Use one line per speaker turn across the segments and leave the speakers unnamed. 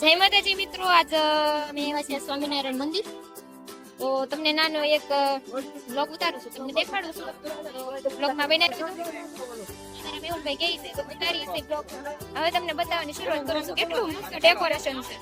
જય માતાજી મિત્રો, આજ અમે એવા છે સ્વામિનારાયણ મંદિર. તો તમને નાનો એક બ્લોગ ઉતારું છું, તમને દેખાડું છું. બ્લોગમાં બન્યા મેહુલભાઈ કહે છે હવે તમને બતાવવાની શરૂઆત કરું છું. કેટલું મસ્ત ડેકોરેશન છે.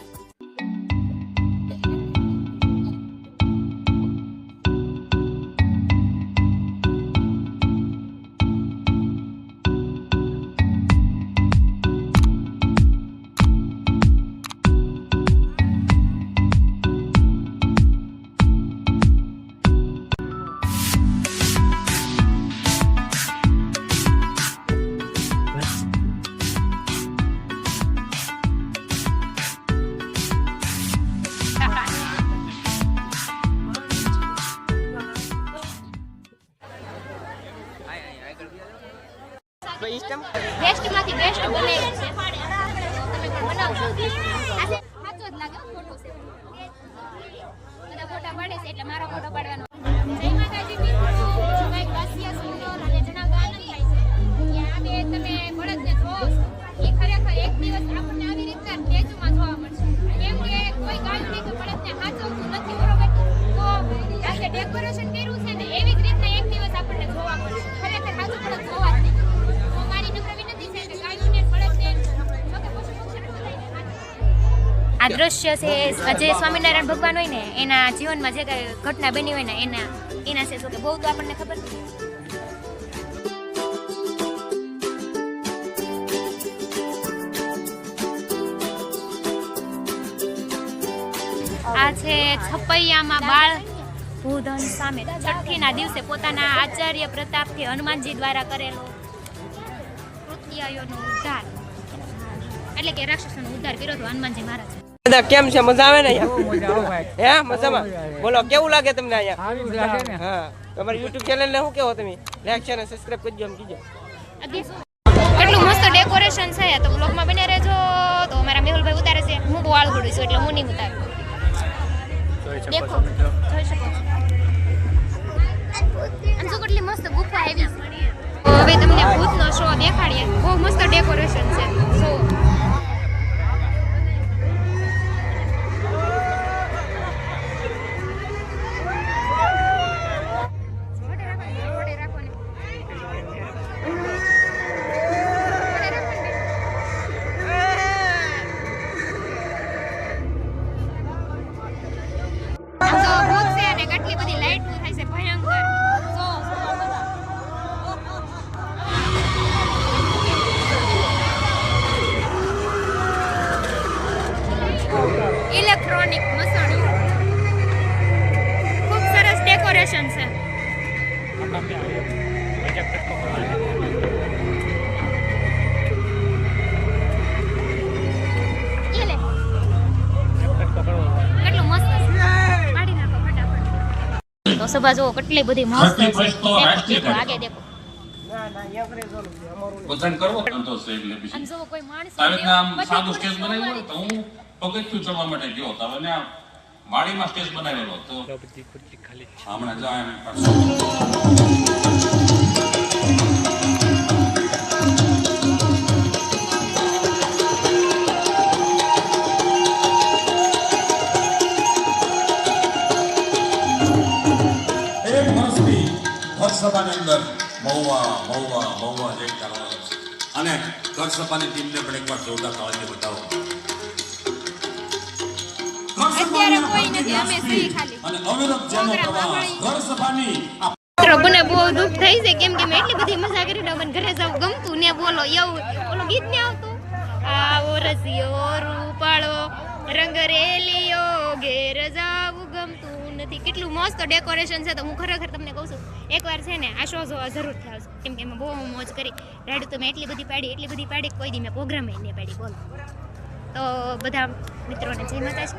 ખરેખર એક દિવસ સ્ટેચ્યુમાં જોવા ડેકોરેશન કર્યું છે ને, એવી જ રીતના એક દિવસ આપણને જોવા મળશે. આ દ્રશ્ય છે જે સ્વામિનારાયણ ભગવાન હોય ને, એના જીવનમાં જે કઈ ઘટના બની હોય ને, એના એના છે. તો કે બહુ તો આપણને ખબર નથી આ છે છપૈયામાં બાળ ભૂધન સામે છઠ્ઠીના દિવસે પોતાના આચાર્ય પ્રતાપથી હનુમાનજી દ્વારા કરેલો કૃત્યાયોનો ઉદ્ધાર. એટલે કે રાક્ષસોનો ઉદ્ધાર કર્યો હતો હનુમાનજી મહારાજ.
કેમ છે? મજા આવે ને અહીંયા?
બહુ મજા આવે ભાઈ.
હે? મજામાં? બોલો કેવું લાગે તમને અહીંયા?
સારું જ લાગે ને.
હા. તમારી યુટ્યુબ ચેનલ ને શું કેવો તમે? લાઈક છે અને સબસ્ક્રાઇબ કરજો એમ કીજો.
કેટલું મસ્ત ડેકોરેશન છે. તો બ્લોગમાં બને રહેજો. તો મારા મેહુલભાઈ ઉતારે છે. હું બહુ આળું છું એટલે હું નહીં ઉતારું. જોઈ શકો છો. અને જો કેટલી મસ્ત ગુફા આવી છે. સરસ ડેકોરેશન છે. તો સભા જુઓ કેટલી બધી મસ્ત છે. આગે દેખો.
ના ના અહીંયા ફરે જોવાનું અમારું નહીં.
કરવો સંતોષ છે એટલે
અને
પછી
કોઈ માણસ
સાદું સ્ટેજ બનાવ્યું તો હું પગથિયું ચડવા માટે ગયો હતો. અને ત્યાં માળીમાં સ્ટેજ બનાવેલો તો હમણાં જો એમ લોકસભાની અંદર મહુવા મહુવા મહુવા જે અને લોકસભાની ટીમને પણ એકવાર જોરદાર તાળીઓ બતાવો.
અત્યારે કોઈ નથી અમે ખાલી.
ઘર સભાની
બહુ દુઃખ થઈ છે કેમ કે મેં એટલી બધી મજા કરી ને મને ઘરે જવું ગમતું ને બોલો એવું ઓલું ગીત ને આવતું? આવો રસિયો રૂપાળો રંગ રેલીઓ ઘેર જવું ગમતું નથી. કેટલું મસ્ત ડેકોરેશન છે તો હું ખરેખર તમને કહું છું એકવાર છે ને આ શો જોવા જરૂર થયો છે કેમ કે એમાં બહુ મોજ કરી. રાડું તો મેં એટલી બધી પાડી એટલી બધી પાડી કોઈ દી મેં પ્રોગ્રામ નહીં પાડી બોલો. તો બધા મિત્રોને જય માતાજી.